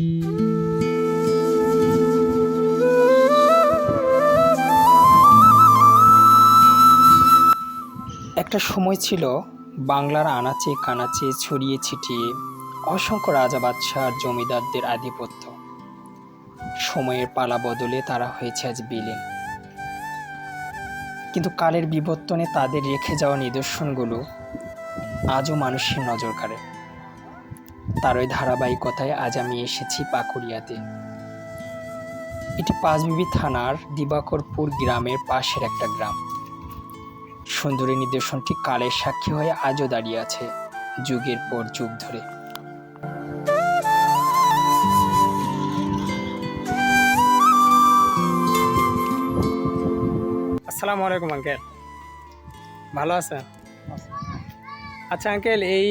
একটা সময় ছিল বাংলার আনাচে কানাচে ছড়িয়ে ছিটিয়ে অসংখ্য রাজা বাদশাহ জমিদারদের আধিপত্য। সময়ের পালা বদলে তারা হয়েছে আজ বিলীন। কিন্তু কালের বিবর্তনে তাদের রেখে যাওয়া নিদর্শনগুলো আজও মানুষের নজর কাড়ে। তার ওই ধারাবাহিকতায় আজ আমি এসেছি পাকুড়িয়াতে। এটি পাঁচবিবি থানার দিবাকরপুর গ্রামের পাশের একটা গ্রাম। সুন্দরী নিদর্শনটি কালের সাক্ষী হয়ে আজও দাঁড়িয়ে আছে যুগের পর যুগ ধরে। আসসালামু আলাইকুম আঙ্কেল। ভালো আছেন? আচ্ছা। আঙ্কেল এই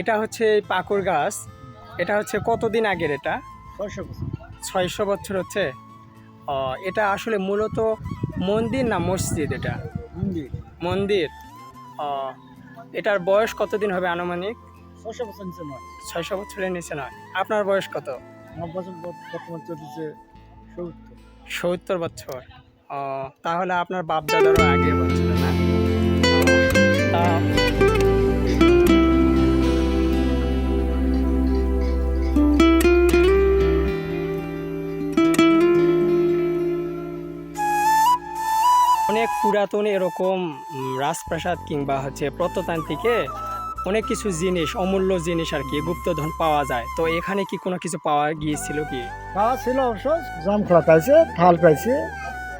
এটা হচ্ছে এই পাকুর গাছ। এটা হচ্ছে কতদিন আগের এটা? ছয়শো বছর। ছয়শো বছর হচ্ছে? এটা আসলে মূলত মন্দির না মসজিদ এটা? মন্দির। মন্দির। এটার বয়স কতদিন হবে আনুমানিক? ছয়শো বছর নিচে নয়। ছয়শো বছরের নিচে নয়। আপনার বয়স কত? বর্তমান চলতেছে সত্তর। সত্তর বছর। তাহলে আপনার বাপ দাদারও আগে বছর না? পুরাতন এরকম রাজপ্রাসাদ কিংবা হচ্ছে প্রত্নতান্ত্রিকে অনেক কিছু জিনিস অমূল্য জিনিস আর কি গুপ্তধন পাওয়া যায়। তো এখানে কি কোনো কিছু পাওয়া গিয়েছিল কি? পাওয়া ছিল অবশ্য জাম খোলা পাইছে থাল পাইছে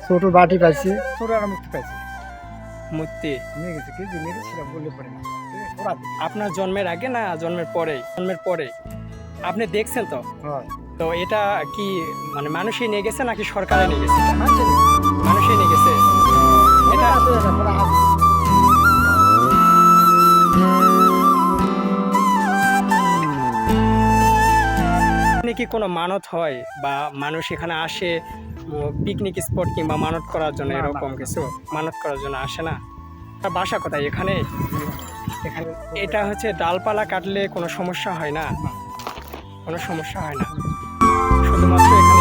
ছোট বাটি পাইছে ছোট মুক্তি পাইছে। মূর্তি নিয়ে গেছে কি? নিয়ে গেছে বললে পারে না। আপনার জন্মের আগে না জন্মের পরে? জন্মের পরে? আপনি দেখছেন তো? তো এটা কি মানে মানুষই নিয়ে গেছে নাকি সরকারে নিয়ে গেছে। মানুষই নিয়ে গেছে? কি কোনো মানত হয় বা মানুষ এখানে আসে পিকনিক স্পট কিংবা মানত করার জন্য এরকম কিছু? মানত করার জন্য আসে না? তার বাসা কোথায় এখানে? এখানে এটা হচ্ছে ডালপালা কাটলে কোনো সমস্যা হয় না? কোনো সমস্যা হয় না? শুধুমাত্র